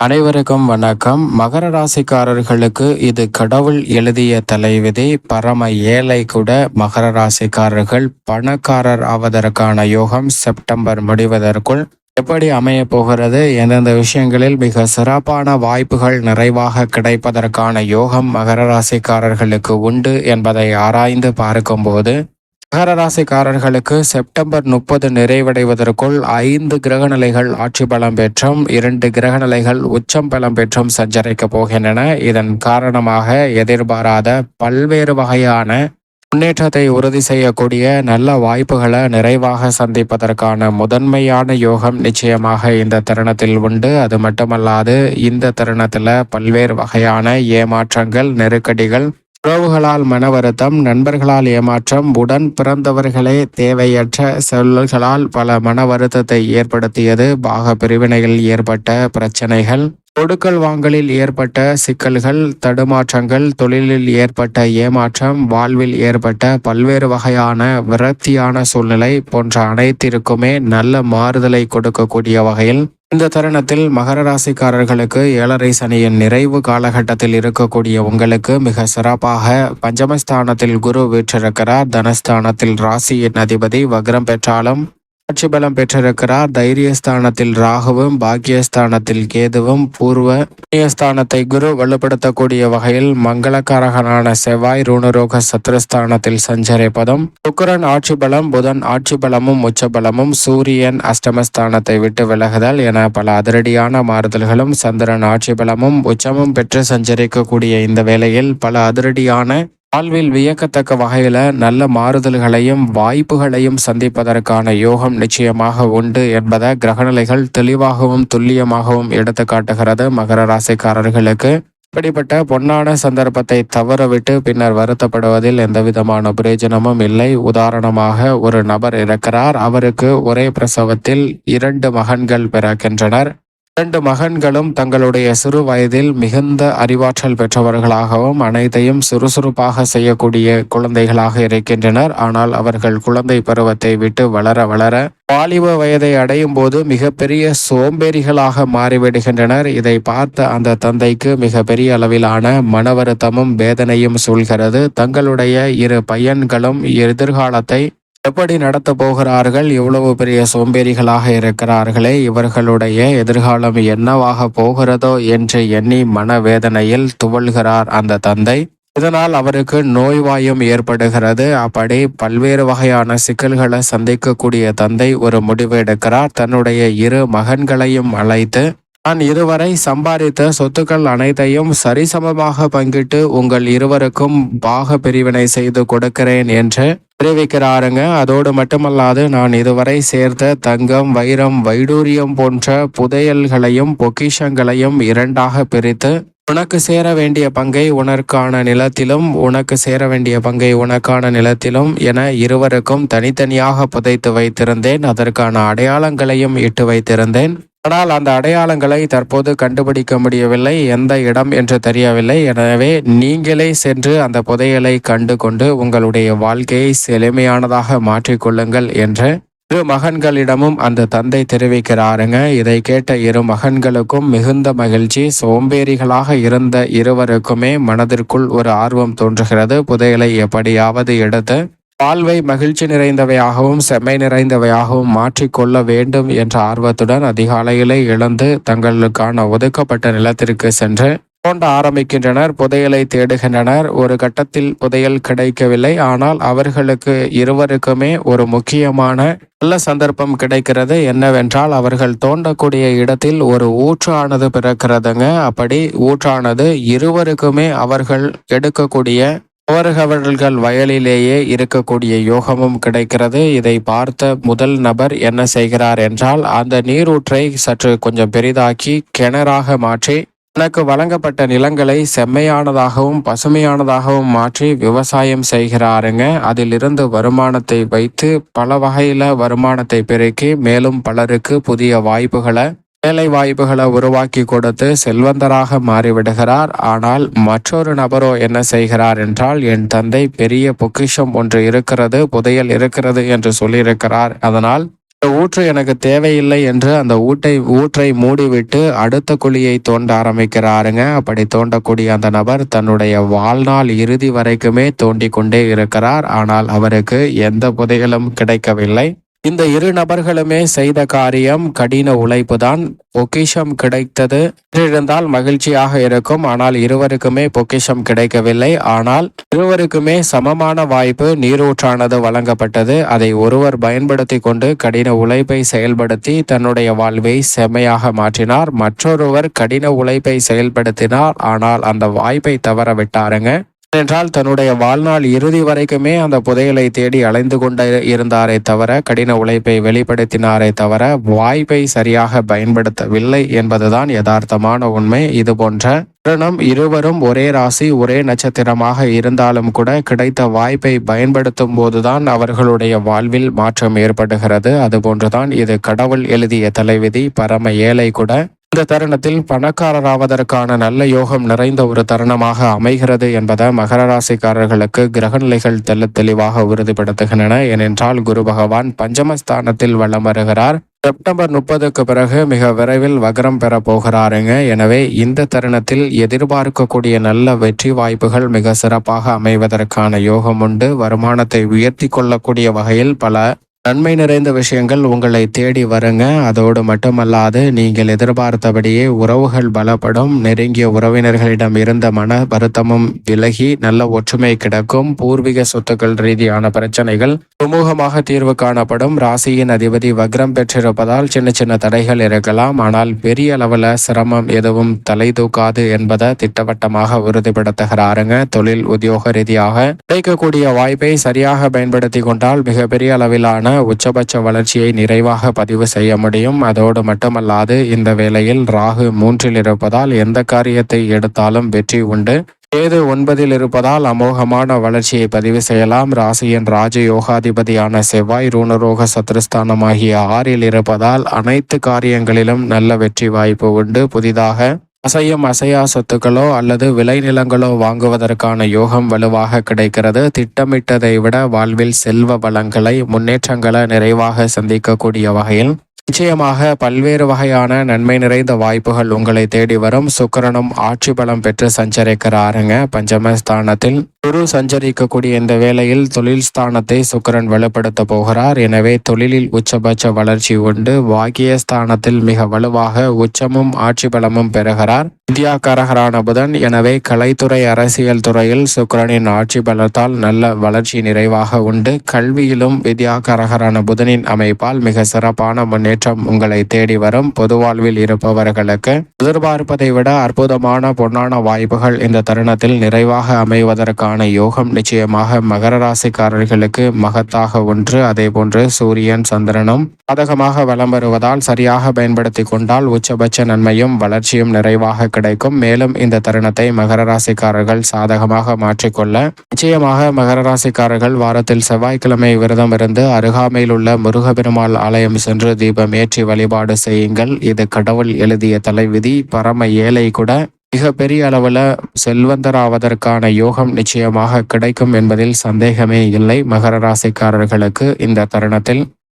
அனைவருக்கும் வணக்கம். மகர ராசிக்காரர்களுக்கு இது கடவுள் எழுதிய தலைவிதி. பரம ஏழை கூட மகர ராசிக்காரர்கள் பணக்காரர் ஆவதற்கான யோகம் செப்டம்பர் முடிவதற்குள் எப்படி அமைய போகிறது? எந்தெந்த விஷயங்களில் மிக சிறப்பான வாய்ப்புகள் நிறைவாக கிடைப்பதற்கான யோகம் மகர ராசிக்காரர்களுக்கு உண்டு என்பதை ஆராய்ந்து பார்க்கும்போது மகர ராசிக்காரர்களுக்கு செப்டம்பர் முப்பது நிறைவடைவதற்குள் ஐந்து கிரகநிலைகள் ஆட்சி பலம் பெற்றும் இரண்டு கிரகநிலைகள் உச்சம் பலம் பெற்றும் சஞ்சரிக்க போகின்றன. இதன் காரணமாக எதிர்பாராத பல்வேறு வகையான முன்னேற்றத்தை உறுதி செய்யக்கூடிய நல்ல வாய்ப்புகளை நிறைவாக சந்திப்பதற்கான முதன்மையான யோகம் நிச்சயமாக இந்த தருணத்தில் உண்டு. அது மட்டுமல்லாது இந்த தருணத்தில் பல்வேறு வகையான ஏமாற்றங்கள் நெருக்கடிகள் உறவுகளால் மன வருத்தம் நண்பர்களால் ஏமாற்றம் உடன் பிறந்தவர்களே தேவையற்ற சொல்லல்களால் பல மன வருத்தத்தை ஏற்படுத்தியது. பாக பிரிவினையில் ஏற்பட்ட பிரச்சனைகள் கொடுக்கல் வாங்கலில் ஏற்பட்ட சிக்கல்கள் தடுமாற்றங்கள் தொழிலில் ஏற்பட்ட ஏமாற்றம் வாழ்வில் ஏற்பட்ட பல்வேறு வகையான விரக்தியான சூழ்நிலை போன்ற அனைத்திற்குமே நல்ல மாறுதலை கொடுக்கக்கூடிய வகையில் இந்த தருணத்தில் மகர ராசிக்காரர்களுக்கு ஏழரை சனியின் நிறைவு காலகட்டத்தில் இருக்கக்கூடிய உங்களுக்கு மிக சிறப்பாக பஞ்சமஸ்தானத்தில் குரு வீற்றிருக்கிறார். தனஸ்தானத்தில் ராசியின் அதிபதி வக்ரம் பெற்றாலும் ஆட்சி பலம் பெற்றிருக்கிறார். தைரியஸ்தானத்தில் ராகுவும் பாக்கியஸ்தானத்தில் கேதுவும் பூர்வ புண்ணியஸ்தானத்தை குரு வலுப்படுத்தக்கூடிய வகையில் மங்களக்காரகனான செவ்வாய் ரூணரோக சத்ருஸ்தானத்தில் சஞ்சரிப்பதும் சுக்கரன் ஆட்சி பலம் புதன் ஆட்சி பலமும் உச்ச பலமும் சூரியன் அஷ்டமஸ்தானத்தை விட்டு விலகுதல் என பல அதிரடியான மாறுதல்களும் சந்திரன் ஆட்சி பலமும் உச்சமும் பெற்று சஞ்சரிக்கக்கூடிய இந்த வேளையில் பல அதிரடியான வாழ்வில் வியக்கத்தக்க வகையில் நல்ல மாறுதல்களையும் வாய்ப்புகளையும் சந்திப்பதற்கான யோகம் நிச்சயமாக உண்டு என்பதை கிரகநிலைகள் தெளிவாகவும் துல்லியமாகவும் எடுத்து காட்டுகிறது மகர ராசிக்காரர்களுக்கு. இப்படிப்பட்ட பொன்னான சந்தர்ப்பத்தை தவறவிட்டு பின்னர் வருத்தப்படுவதில் எந்த விதமான பிரயோஜனமும் இல்லை. உதாரணமாக ஒரு நபர் இருக்கிறார் அவருக்கு ஒரே பிரசவத்தில் இரண்டு மகன்கள் பிறக்கின்றனர். இரண்டு மகன்களும் தங்களுடைய சிறு வயதில் மிகுந்த அறிவாற்றல் பெற்றவர்களாகவும் அனைத்தையும் சுறுசுறுப்பாக செய்யக்கூடிய குழந்தைகளாக இருக்கின்றனர். ஆனால் அவர்கள் குழந்தை பருவத்தை விட்டு வளர வளர வாலிப வயதை அடையும் போது மிகப்பெரிய சோம்பேறிகளாக மாறிவிடுகின்றனர். இதை பார்த்த அந்த தந்தைக்கு மிக பெரிய அளவிலான மன வருத்தமும் வேதனையும் சூழ்கிறது. தங்களுடைய இரு பையன்களும் எதிர்காலத்தை எப்படி நடத்த போகிறார்கள் இவ்வளவு பெரிய சோம்பேறிகளாக இருக்கிறார்களே இவர்களுடைய எதிர்காலம் என்னவாக போகிறதோ என்று எண்ணி மனவேதனையில் துவள்கிறார் அந்த தந்தை. இதனால் அவருக்கு நோய்வாயும் ஏற்படுகிறது. அப்படி பல்வேறு வகையான சிக்கல்களை சந்திக்கக்கூடிய தந்தை ஒரு முடிவு எடுக்கிறார். தன்னுடைய இரு மகன்களையும் அழைத்து நான் இதுவரை சம்பாதித்த சொத்துக்கள் அனைத்தையும் சரிசமமாக பங்கிட்டு உங்கள் இருவருக்கும் பாக பிரிவினை செய்து கொடுக்கிறேன் என்று தெரிவிக்கிறாருங்க. அதோடு மட்டுமல்லாது நான் இதுவரை சேர்த்த தங்கம் வைரம் வைடூரியம் போன்ற புதையல்களையும் பொக்கிஷங்களையும் இரண்டாக பிரித்து உனக்கு சேர வேண்டிய பங்கை உனக்கான நிலத்திலும் உனக்கு சேர வேண்டிய பங்கை உனக்கான நிலத்திலும் என இருவருக்கும் தனித்தனியாக புதைத்து வைத்திருந்தேன். அதற்கான அடையாளங்களையும் இட்டு வைத்திருந்தேன். ஆனால் அந்த அடையாளங்களை தற்போது கண்டுபிடிக்க முடியவில்லை. எந்த இடம் என்று தெரியவில்லை. எனவே நீங்களே சென்று அந்த புதையலை கண்டு கொண்டு உங்களுடைய வாழ்க்கையை செழுமையானதாக மாற்றிக்கொள்ளுங்கள் என்று இரு மகன்களிடமும் அந்த தந்தை தெரிவிக்கிறாருங்க. இதை கேட்ட இரு மகன்களுக்கும் மிகுந்த மகிழ்ச்சி. சோம்பேறிகளாக இருந்த இருவருக்குமே மனதிற்குள் ஒரு ஆர்வம் தோன்றுகிறது. புதையலை எப்படியாவது எடுத்து வாழ்வை மகிழ்ச்சி நிறைந்தவையாகவும் செம்மை நிறைந்தவையாகவும் மாற்றிக்கொள்ள வேண்டும் என்ற ஆர்வத்துடன் அதிகாலையிலே இழந்து தங்களுக்கான ஒதுக்கப்பட்ட நிலத்திற்கு சென்று தோண்ட ஆரம்பிக்கின்றனர். புதையலை தேடுகின்றனர். ஒரு கட்டத்தில் புதையல் கிடைக்கவில்லை. ஆனால் அவர்களுக்கு இருவருக்குமே ஒரு முக்கியமான நல்ல சந்தர்ப்பம் கிடைக்கிறது. என்னவென்றால் அவர்கள் தோண்டக்கூடிய இடத்தில் ஒரு ஊற்றானது பிறக்கிறதுங்க. அப்படி ஊற்றானது இருவருக்குமே அவர்கள் எடுக்கக்கூடிய அவர்கள் வயலிலேயே இருக்கக்கூடிய யோகமும் கிடைக்கிறது. இதை பார்த்த முதல் நபர் என்ன செய்கிறார் என்றால் அந்த நீரூற்றை சற்று கொஞ்சம் பெரிதாக்கி கிணறாக மாற்றி தனக்கு வழங்கப்பட்ட நிலங்களை செம்மையானதாகவும் பசுமையானதாகவும் மாற்றி விவசாயம் செய்கிறாருங்க. அதிலிருந்து வருமானத்தை வைத்து பல வகையில வருமானத்தை பெருக்கி மேலும் பலருக்கு புதிய வாய்ப்புகளை வேலை வாய்ப்புகளை உருவாக்கி கொடுத்து செல்வந்தராக மாறிவிடுகிறார். ஆனால் மற்றொரு நபரோ என்ன செய்கிறார் என்றால் என் தந்தை பெரிய பொக்கிஷம் ஒன்று இருக்கிறது புதையல் இருக்கிறது என்று சொல்லியிருக்கிறார். அதனால் இந்த ஊற்று எனக்கு தேவையில்லை என்று அந்த ஊட்டை ஊற்றை மூடிவிட்டு அடுத்த குழியை தோண்ட ஆரம்பிக்கிறாருங்க. அப்படி தோண்டக்கூடிய அந்த நபர் தன்னுடைய வாழ்நாள் இறுதி வரைக்குமே தோண்டி கொண்டே இருக்கிறார். ஆனால் அவருக்கு எந்த புதைகளும் கிடைக்கவில்லை. இந்த இரு நபர்களுமே செய்த காரியம் கடின உழைப்பு தான் பொக்கிஷம் கிடைத்தது. இருந்தால் மகிழ்ச்சியாக இருக்கும். ஆனால் இருவருக்குமே பொக்கிஷம் கிடைக்கவில்லை. ஆனால் இருவருக்குமே சமமான வாய்ப்பு நீரூற்றானது வழங்கப்பட்டது. அதை ஒருவர் பயன்படுத்தி கொண்டு கடின உழைப்பை செயல்படுத்தி தன்னுடைய வாழ்வை செம்மையாக மாற்றினார். மற்றொருவர் கடின உழைப்பை செயல்படுத்தினார். ஆனால் அந்த வாய்ப்பை தவற விட்டாருங்க என்றால் தன்னுடைய வாழ்நாள் இறுதி வரைக்குமே அந்த புதையலை தேடி அலைந்து கொண்டு இருந்தாரே தவிர கடின உழைப்பை வெளிப்படுத்தினாரே தவிர வாய்ப்பை சரியாக பயன்படுத்தவில்லை என்பதுதான் யதார்த்தமான உண்மை. இது போன்ற இருவரும் ஒரே ராசி ஒரே நட்சத்திரமாக இருந்தாலும் கூட கிடைத்த வாய்ப்பை பயன்படுத்தும் போதுதான் அவர்களுடைய வாழ்வில் மாற்றம் ஏற்படுகிறது. அதுபோன்றுதான் இது கடவுள் எழுதிய தலைவிதி பரம ஏழை கூட இந்த தருணத்தில் பணக்காரராவதற்கான நல்ல யோகம் நிறைந்த ஒரு தருணமாக அமைகிறது என்பதை மகர ராசிக்காரர்களுக்கு கிரகநிலைகள் தெல்ல தெளிவாக உறுதிப்படுத்துகின்றன. ஏனென்றால் குரு பகவான் பஞ்சமஸ்தானத்தில் வளம் வருகிறார். செப்டம்பர் முப்பதுக்கு பிறகு மிக விரைவில் வகரம் பெற போகிறாருங்க. எனவே இந்த தருணத்தில் எதிர்பார்க்கக்கூடிய நல்ல வெற்றி வாய்ப்புகள் மிக சிறப்பாக அமைவதற்கான யோகம் உண்டு. வருமானத்தை உயர்த்தி கொள்ளக்கூடிய வகையில் பல நன்மை நிறைந்த விஷயங்கள் உங்களை தேடி வருங்க. அதோடு மட்டுமல்லாது நீங்கள் எதிர்பார்த்தபடியே உறவுகள் பலப்படும். நெருங்கிய உறவினர்களிடம் இருந்த மன வருத்தமும் விலகி நல்ல ஒற்றுமை கிடக்கும். பூர்வீக சொத்துக்கள் ரீதியான பிரச்சனைகள் சுமூகமாக தீர்வு காணப்படும். ராசியின் அதிபதி வக்ரம் பெற்றிருப்பதால் சின்ன சின்ன தடைகள் இருக்கலாம். ஆனால் பெரிய அளவில் சிரமம் எதுவும் தலை தூக்காது என்பதை திட்டவட்டமாக உறுதிப்படுத்துகிறாருங்க. தொழில் உத்தியோக ரீதியாக கிடைக்கக்கூடிய வாய்ப்பை சரியாக பயன்படுத்தி கொண்டால் மிகப்பெரிய அளவிலான உச்சபட்ச வளர்ச்சியை நிறைவாக பதிவு செய்ய முடியும். அதோடு மட்டுமல்லாது இந்த வேளையில் ராகு மூன்றில் இருப்பதால் எந்த காரியத்தை எடுத்தாலும் வெற்றி உண்டு. ஏது ஒன்பதில் இருப்பதால் அமோகமான வளர்ச்சியை பதிவு செய்யலாம். ராசியின் ராஜ யோகாதிபதியான செவ்வாய் ரூணரோக சத்ருஸ்தானமாகிய ஆறில் இருப்பதால் அனைத்து காரியங்களிலும் நல்ல வெற்றி வாய்ப்பு உண்டு. புதிதாக அசையும் அசையா சொத்துக்களோ அல்லது விளைநிலங்களோ வாங்குவதற்கான யோகம் வலுவாக கிடைக்கிறது. திட்டமிட்டதை விட வாழ்வில் செல்வ வளங்களை முன்னேற்றங்களை நிறைவாக சந்திக்கக்கூடிய வகையில் நிச்சயமாக பல்வேறு வகையான நன்மை நிறைந்த வாய்ப்புகள் உங்களை தேடி வரும். சுக்கரனும் ஆட்சி பலம் பெற்று சஞ்சரிக்கிறாருங்க. பஞ்சமஸ்தானத்தில் குரு சஞ்சரிக்கக்கூடிய இந்த வேளையில் தொழில் ஸ்தானத்தை சுக்கரன் வலுப்படுத்த போகிறார். எனவே தொழிலில் உச்சபட்ச வளர்ச்சி உண்டு. வாக்கிய ஸ்தானத்தில் மிக வலுவாக உச்சமும் ஆட்சி பலமும் பெறுகிறார். வித்யாகாரகரான புதன். எனவே கலைத்துறை அரசியல் துறையில் சுக்கரனின் ஆட்சி பலத்தால் நல்ல வளர்ச்சி நிறைவாக உண்டு. கல்வியிலும் வித்யாகாரகரான புதனின் அமைப்பால் மிக சிறப்பான முன்னேற்றம் உங்களை தேடி வரும். பொது வாழ்வில் இருப்பவர்களுக்கு எதிர்பார்ப்பதை விட அற்புதமான பொன்னான வாய்ப்புகள் இந்த தருணத்தில் நிறைவாக அமைவதற்கான யோகம் நிச்சயமாக மகர ராசிக்காரர்களுக்கு மகத்தாக ஒன்று. அதே போன்று சூரியன் சந்திரனும் பாதகமாக வலம் வருவதால் சரியாக பயன்படுத்தி கொண்டால் உச்சபட்ச நன்மையும் வளர்ச்சியும் நிறைவாக கிடைக்கும். மேலும் இந்த தருணத்தை மகர ராசிக்காரர்கள் சாதகமாக மாற்றிக்கொள்ள நிச்சயமாக மகர ராசிக்காரர்கள் வாரத்தில் செவ்வாய்க்கிழமை விரதம் இருந்து அருகாமையில் உள்ள முருகபெருமாள் ஆலயம் சென்று தீபம் தீபம் ஏற்றி வழிபாடு செய்யுங்கள். இது கடவுள் எழுதிய தலைவிதி. பரம ஏழை கூட மிக பெரிய அளவில் செல்வந்தராவதற்கான யோகம் நிச்சயமாக கிடைக்கும் என்பதில் சந்தேகமே இல்லை. மகர ராசிக்காரர்களுக்கு இந்த தருணத்தில்